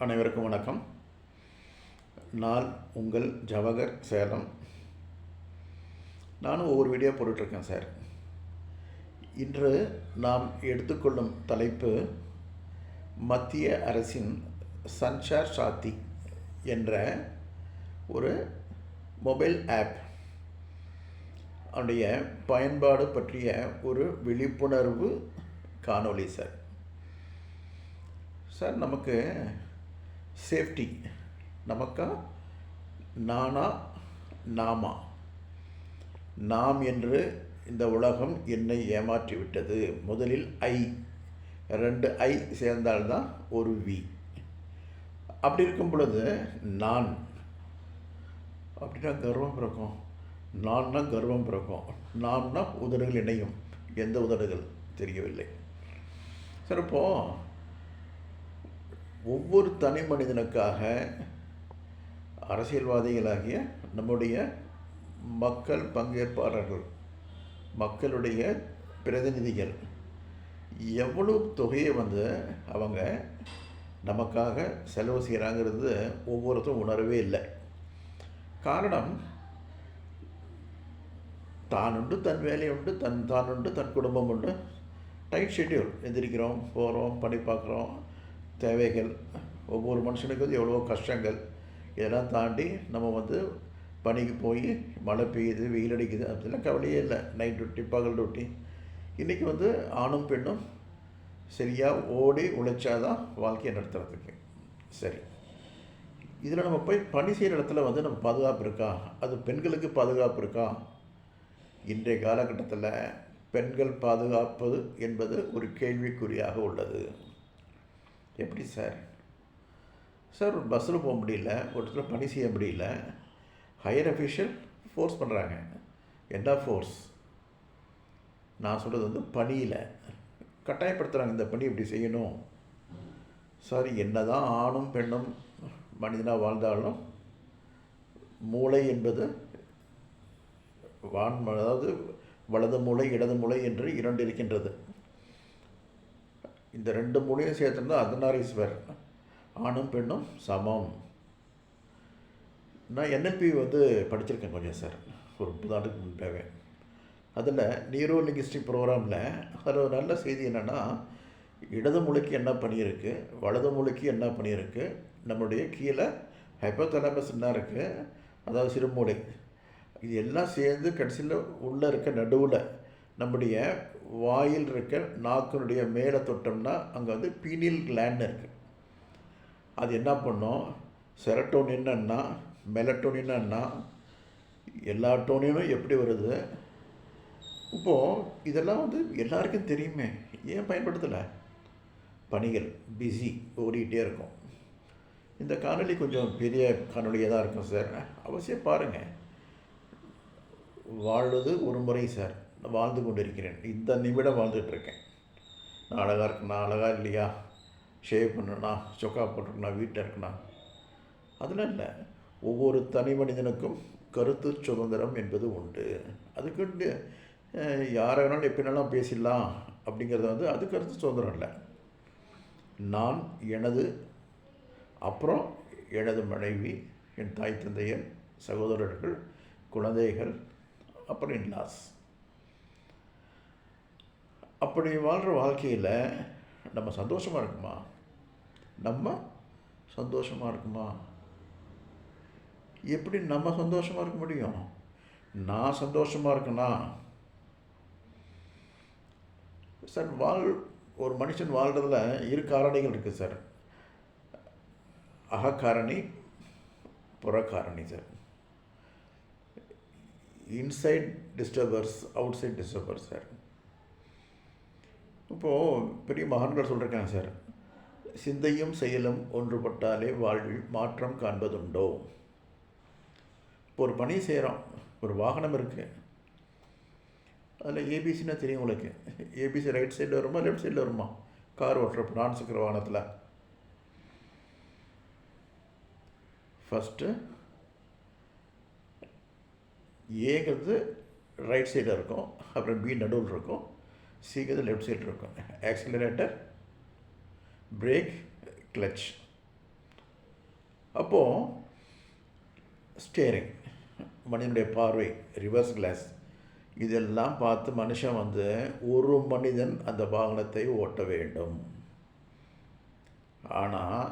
அனைவருக்கும் வணக்கம். நான் உங்கள் ஜவகர் சேலம். நானும் ஒவ்வொரு வீடியோ போட்டுட்ருக்கேன் சார். இன்று நாம் எடுத்துக்கொள்ளும் தலைப்பு மத்திய அரசின் சன்சார் சாத்தி என்ற ஒரு மொபைல் ஆப். அவனுடைய பயன்பாடு பற்றிய ஒரு விழிப்புணர்வு காணொளி சார். சார் நமக்கு சேஃப்டி. நமக்கா? நானா? நாமா? நாம் என்று இந்த உலகம் என்னை ஏமாற்றி விட்டது முதலில் ஐ. ரெண்டு ஐ சேர்ந்தால்தான் ஒரு வி. அப்படி இருக்கும் பொழுது நான். அப்படின்னா கர்வம் பிறக்கும். நான்னா கர்வம் பிறக்கும். நாம்னா உதடுகள் இணையும். எந்த உதடுகள்? தெரியவில்லை. சிறப்போ ஒவ்வொரு தனி மனிதனுக்காக அரசியல்வாதிகளாகிய நம்முடைய மக்கள் பங்கேற்பாளர்கள் மக்களுடைய பிரதிநிதிகள் எவ்வளவு தொகையை வந்து அவங்க நமக்காக செலவு செய்கிறாங்கிறது ஒவ்வொருத்தரும் உணரவே இல்லை. காரணம் தான் உண்டு தன் வேலை உண்டு தன் தான் உண்டு தன் குடும்பம் உண்டு. டைட் ஷெட்யூல் எந்திரிக்கிறோம் போகிறோம் பண்ணி பார்க்குறோம். தேவைகள். ஒவ்வொரு மனுஷனுக்கு வந்து எவ்வளோ கஷ்டங்கள். இதெல்லாம் தாண்டி நம்ம வந்து பணிக்கு போய் மழை பெய்யுது வெயில் அடிக்குது அப்படிலாம் கவலையே இல்லை. நைட் டியூட்டி பகல் டியூட்டி இன்றைக்கி வந்து ஆணும் பெண்ணும் சரியாக ஓடி உழைச்சாதான் வாழ்க்கையை நடத்துகிறதுக்கு சரி. இதில் நம்ம போய் பணி செய்கிற இடத்துல வந்து நம்ம பாதுகாப்பு இருக்கா? அது பெண்களுக்கு பாதுகாப்பு இருக்கா? இன்றைய காலகட்டத்தில் பெண்கள் பாதுகாப்பது என்பது ஒரு கேள்விக்குறியாக உள்ளது. எப்படி சார்? சார் ஒரு பஸ்ஸில் போக முடியல ஒரு இடத்துல பணி செய்ய முடியல. ஹையர் அஃபிஷியல் ஃபோர்ஸ் பண்ணுறாங்க என்ன ஃபோர்ஸ் நான் சொல்கிறது வந்து பணியில். கட்டாயப்படுத்துகிறாங்க இந்த பணி இப்படி செய்யணும். சார் என்ன தான் ஆணும் பெண்ணும் மனிதனாக வாழ்ந்தாலும் மூளை என்பது வான் அதாவது வலது மூளை இடது மூளை என்று இரண்டு இருக்கின்றது. இந்த ரெண்டு மூலையும் சேர்த்துருந்தா அர்த்தநாரீஸ்வர் ஆணும் பெண்ணும் சமம். நான் என்எல்பி வந்து படிச்சிருக்கேன் கொஞ்சம் சார். ஒரு முப்பது ஆண்டுக்கு முன்பாகவே அதில் நியூரோ லிங்கிஸ்டிக் ப்ரோக்ராமில் அதில் ஒரு நல்ல செய்தி என்னென்னா இடது மொழிக்கு என்ன பண்ணியிருக்கு வலது மொழிக்கு என்ன பண்ணியிருக்கு நம்மளுடைய கீழே ஹைப்போதலாமஸ் என்ன இருக்குது அதாவது சிறுமூளை இது எல்லாம் சேர்ந்து கடைசியில் உள்ளே இருக்க நடுவில் நம்முடைய வாயில் இருக்க நாக்கினுடைய மேலே தொட்டோம்னா அங்கே வந்து பீனில் கிளாண்ட் இருக்குது அது என்ன பண்ணும்? செரட்டோனின்னா மெலட்டோனின்னா எல்லா டோனினும் எப்படி வருது? இப்போது இதெல்லாம் வந்து எல்லாருக்கும் தெரியுமே. ஏன் பயன்படுத்தலை? பணிகள் பிஸி ஓடிக்கிட்டே இருக்கும். இந்த காணொலி கொஞ்சம் பெரிய காணொலியாக தான் இருக்கும் சார். அவசியம் பாருங்கள் வாழ்வது ஒரு முறை சார். வாழ்ந்து கொண்டு இருக்கிறேன் இந்த நிமிடம் வாழ்ந்துகிட்ருக்கேன் நான் அழகாக இருக்கேனா அழகாக இல்லையா? ஷேவ் பண்ணணும்னா சொக்கா போட்டுருக்கணும் வீட்டில் இருக்கணும் அதெல்லாம் இல்லை. ஒவ்வொரு தனி மனிதனுக்கும் கருத்து சுதந்திரம் என்பது உண்டு. அதுக்கு யாரை வேணாலும் எப்படினாலும் பேசிடலாம் அப்படிங்கிறது வந்து அது கருத்து சுதந்திரம் இல்லை. நான் எனது அப்புறம் எனது மனைவி என் தாய் தந்தையர் சகோதரர்கள் குழந்தைகள் அப்புறம் இன்லாஸ் அப்படி வாழ்கிற வாழ்க்கையில் நம்ம சந்தோஷமாக இருக்குமா? நம்ம சந்தோஷமாக இருக்குமா? எப்படி நம்ம சந்தோஷமாக இருக்க முடியும்? நான் சந்தோஷமாக இருக்கேனா? சார் வாழ் ஒரு மனுஷன் வாழ்கிறதுல இரு காரணிகள் இருக்குது சார். அகக்காரணி புறக்காரணி sir. Inside disturbers outside disturbers sir. இப்போது பெரிய மகான்கள் சொல்லியிருக்காங்க சார். சிந்தையும் செயலும் ஒன்றுபட்டாலே வாழ்வில் மாற்றம் காண்பதுண்டோ? இப்போ ஒரு பணி செய்கிறோம் ஒரு வாகனம் இருக்குது அதில் ஏபிசின்னா தெரியும் உங்களுக்கு. ஏபிசி ரைட் சைடில் வருமா லெஃப்ட் சைடில் வருமா? கார் ஓட்டுறப்ப நான் சக்கர வாகனத்தில். ஃபஸ்ட்டு ஏங்கிறது ரைட் சைடில் இருக்கும் அப்புறம் பி நடுவில் இருக்கும். சீக்கிரத்தில் லெஃப்ட் சைடு இருக்கும். ஆக்சிலரேட்டர் பிரேக் கிளச் அப்போது ஸ்டேரிங் மனிதனுடைய பார்வை ரிவர்ஸ் கிளாஸ் இதெல்லாம் பார்த்து மனுஷன் வந்து ஒரு மனிதன் அந்த வாகனத்தை ஓட்ட வேண்டும். ஆனால்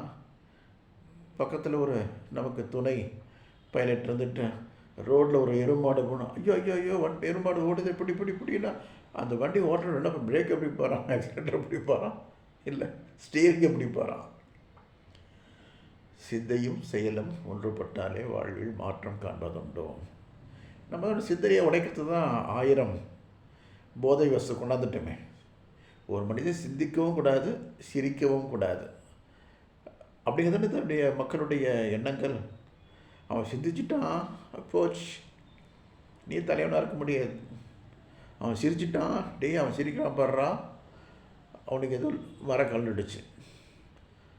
பக்கத்தில் ஒரு நமக்கு துணை பைலட் இருந்துட்டு ரோட்டில் ஒரு எருமாடு போகணும் ஐயோ ஐயோ ஐயோ வண்டி எருமாடு ஓடுது இப்படி இப்படி இப்படின்னா அந்த வண்டி ஓட்டுறது என்ன பிரேக் எப்படி போகிறான் ஆக்சிலேட்டர் எப்படி போகிறான் இல்லை ஸ்டீரிங் எப்படி போகிறான் சித்தையும் செயலும் ஒன்றுபட்டாலே வாழ்வில் மாற்றம் காண்பதுண்டோ? நம்ம சிந்தையை உடைக்கிறது தான் ஆயிரம் போதை வசதி கொண்டாந்துட்டோமே. ஒரு மனிதன் சிந்திக்கவும் கூடாது சிரிக்கவும் கூடாது. அப்படிங்கிறது தன்னுடைய மக்களுடைய எண்ணங்கள் அவன் சிந்திச்சிட்டான் போச்சு. நீ தலைவனாக இருக்க முடியாது. அவன் சிரிச்சிட்டான். டே அவன் சிரிக்கிறான் படுறான் அவனுக்கு எதுவும் வர கல்லுடுச்சு.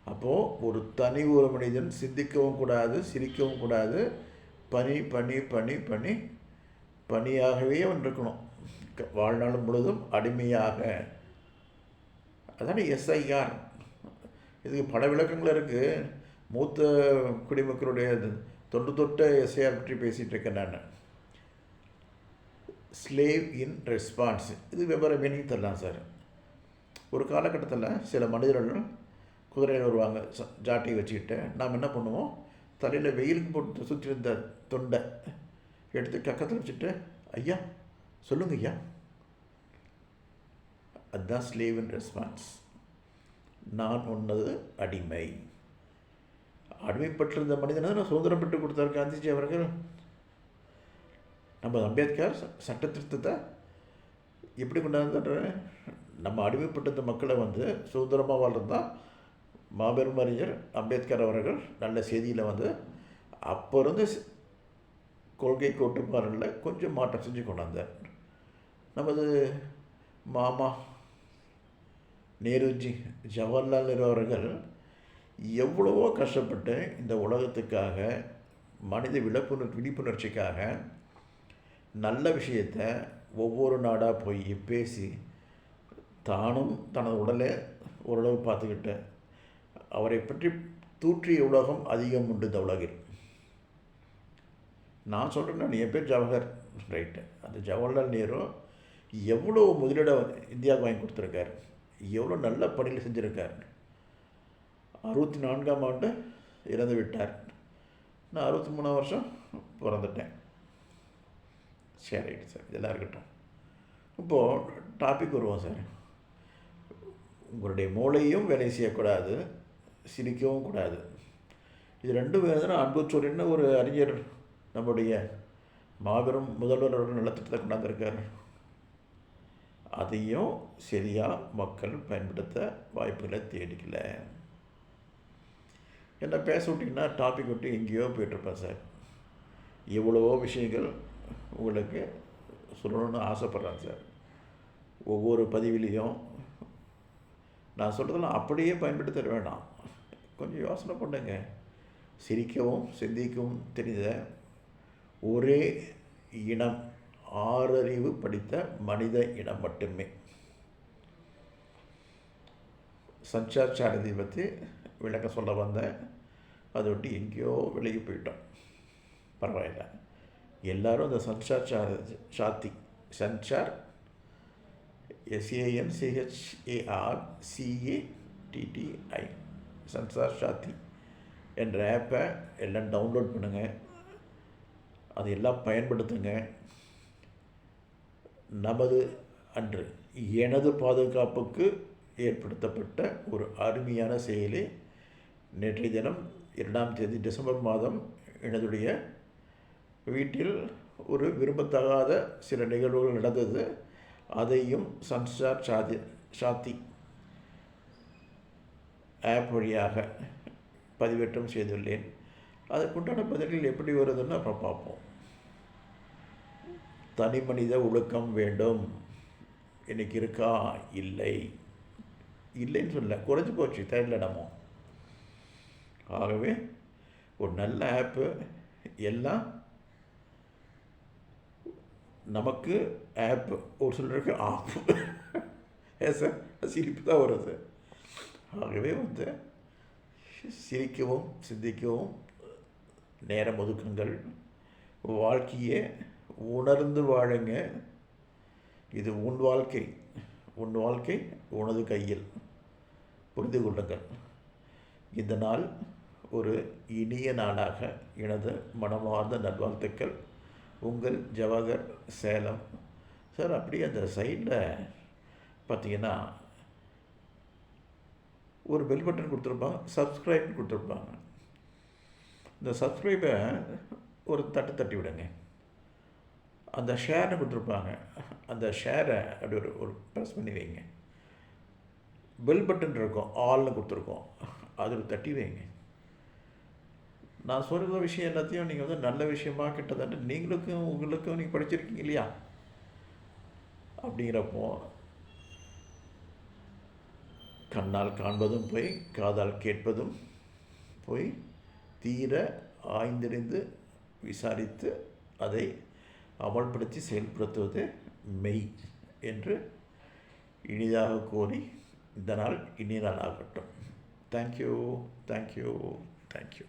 அப்போது ஒரு தனி ஒரு மனிதன் சிந்திக்கவும் கூடாது சிரிக்கவும் கூடாது. பனி பனி பனி பனி. பனியாகவே அவன் இருக்கணும். க- வாழ்நாள் முழுதும் அடிமையாக. அதான எஸ்ஐஆர் இதுக்கு பல விளக்கங்கள் இருக்குது மூத்த குடிமக்களுடைய தொட்டு தொட்ட எஸ்ஐஆர் பற்றி பேசிகிட்டு இருக்கேன் நான். ஸ்லேவ் இன் ரெஸ்பான்ஸ் இது வெவ்வேறு மீனிங் தரலாம் சார் ஒரு காலகட்டத்தில் சில மனிதர்கள் குதிரையில் வருவாங்க ச- ஜாட்டி வச்சுக்கிட்டு. நாம் என்ன பண்ணுவோம்? தலையில் வெயிலுக்கு போட்டு சுற்றி இருந்த தொண்டை எடுத்து கக்கத்தில் வச்சுட்டு ஐயா சொல்லுங்க ஐயா. அதுதான் ஸ்லேவ் இன் ரெஸ்பான்ஸ் நான் உன்னது அடிமை. அடிமைப்பட்டிருந்த மனிதனை நான் சுதந்திரம் பெற்றுக் கொடுத்தார் காந்திஜி அவர்கள்? நம்ம அம்பேத்கர் ச- சட்ட திருத்தத்தை எப்படி கொண்டாந்து நம்ம அடிமைப்பட்டிருந்த மக்களை வந்து சுதந்திரமாக வாழ்றது தான் மாபெரும் அறிஞர் அம்பேத்கர் அவர்கள் நல்ல செய்தியில் வந்து அப்போ இருந்து கொள்கை கோட்டுப்பாடலில் கொஞ்சம் மாற்றம் செஞ்சு கொண்டாந்தார். நமது மாமா நேருஜி ஜவஹர்லால் நேரு அவர்கள் எவ்வளவோ கஷ்டப்பட்டு இந்த உலகத்துக்காக மனித விழிப்புணர் விழிப்புணர்ச்சிக்காக நல்ல விஷயத்தை ஒவ்வொரு நாடாக போய் பேசி தானும் தனது உடலை ஓரளவு பார்த்துக்கிட்ட. அவரை பற்றி தூற்றிய உலகம் அதிகம் உண்டு இந்த உலகில். நான் சொல்கிறேன்னா என் பேர் ஜவஹர். ரைட்டு அந்த ஜவஹர்லால் நேரு எவ்வளோ முதலீடை இந்தியாவுக்கு வாங்கி கொடுத்துருக்காரு. எவ்வளோ நல்ல பணியில் செஞ்சுருக்கார். அறுபத்தி நான்காம் ஆண்டு இறந்து விட்டார் நான் அறுபத்தி மூணாம் வருஷம் பிறந்துட்டேன். சரி ரைட் சார் இதெல்லாம் இருக்கட்டும். இப்போது டாபிக் வருவோம் சார் உங்களுடைய மூளையும் வேலை செய்யக்கூடாது சிரிக்கவும் கூடாது. இது ரெண்டும் வேணுதுன்னா அன்பு சொல்லின்னு ஒரு அறிஞர் நம்முடைய மாபெரும் முதல்வர் அவர்கள் நலத்திட்டத்தை கொண்டாந்துருக்கார். அதையும் சரியாக மக்கள் பயன்படுத்த வாய்ப்புகளை தேடிக்கல. என்ன பேச விட்டிங்கன்னா டாபிக் விட்டு எங்கேயோ போயிட்டுருப்பேன் சார் எவ்வளவோ விஷயங்கள் உங்களுக்கு சொல்லணும்னு ஆசைப்பட்றேன் சார். ஒவ்வொரு பதிவிலையும் நான் சொல்கிறதெல்லாம் அப்படியே பயன்படுத்த வேண்டாம் கொஞ்சம் யோசனை பண்ணுங்க. சிரிக்கவும் சிந்திக்கவும் தெரிந்த ஒரே இனம் ஆறறிவு படித்த மனித இனம் மட்டுமே. சஞ்சார் சாரதி பற்றி விளக்கம் சொல்ல வந்தேன். அதை விட்டு எங்கேயோ விலகி போயிட்டோம். பரவாயில்லை. எல்லாரும் அந்த சன்சார் சா சாத்தி சன்சார் எஸ்ஏஎன்சிஹெச்ஏஆர் சிஏடிடிஐ சன்சார் சாத்தி என்ற ஆப்பை எல்லாம் டவுன்லோட் பண்ணுங்கள் அது எல்லாம் பயன்படுத்துங்க. நமது அன்று எனது பாதுகாப்புக்கு ஏற்படுத்தப்பட்ட ஒரு அருமையான செயலி நேற்றைய தினம் இரண்டாம் தேதி டிசம்பர் மாதம் எனதுடைய வீட்டில் ஒரு விரும்பத்தகாத சில நிகழ்வுகள் நடந்தது. அதையும் சன்ஸ்டார் சாதி சாத்தி ஆப் வழியாக பதிவேற்றம் செய்துள்ளேன். அதற்குண்டான பதில்கள் எப்படி வருதுன்னு அப்புறம் பார்ப்போம். தனி மனித ஒழுக்கம் வேண்டும். இன்னைக்கு இருக்கா? இல்லை. இல்லைன்னு சொல்ல குறைஞ்சி போச்சு. தேடல நம்ம ஆகவே ஒரு நல்ல ஆப்பு எல்லாம் நமக்கு ஆப் ஒரு சிலருக்கு ஆப்பு ஏ சார் சிரிப்பு தான் வருது. ஆகவே வந்து சிரிக்கவும் சிந்திக்கவும் நேரம் ஒதுக்குங்கள். வாழ்க்கையை உணர்ந்து வாழுங்க. இது உன் வாழ்க்கை. உன் வாழ்க்கை உனது கையில். புரிந்து கொள்ளுங்கள். இந்த நாள் ஒரு இனிய நாளாக எனது மனமார்ந்த நல்வாழ்த்துக்கள். உங்கள் ஜவஹர் சேலம். சார் அப்படியே அந்த சைடில் பார்த்தீங்கன்னா ஒரு பெல் பட்டன் கொடுத்துருப்பாங்க சப்ஸ்கிரைப்னு கொடுத்துருப்பாங்க. இந்த சப்ஸ்கிரைபை ஒரு தட்டு தட்டி விடுங்க. அந்த ஷேர்னு கொடுத்துருப்பாங்க. அந்த ஷேரை அப்படி ஒரு ஒரு ப்ரெஸ் பண்ணி வைங்க. பெல் பட்டன் இருக்கும் ஆல்னு கொடுத்துருக்கோம். அதில் தட்டி வைங்க. நான் சொல்கிற விஷயம் எல்லாத்தையும் நீங்கள் வந்து நல்ல விஷயமாக கிட்டத்தட்ட நீங்களுக்கும் உங்களுக்கும் நீங்கள் படிச்சிருக்கீங்க இல்லையா? அப்படிங்கிறப்போ கண்ணால் காண்பதும் போய் காதால் கேட்பதும் போய் தீர ஆய்ந்தறிந்து விசாரித்து அதை அமல்படுத்தி செயல்படுத்துவது மெய் என்று இனிதாக கூறி இந்த நாள் இனிய நாள் ஆகட்டும் தேங்க்யூ தேங்க்யூ தேங்க்யூ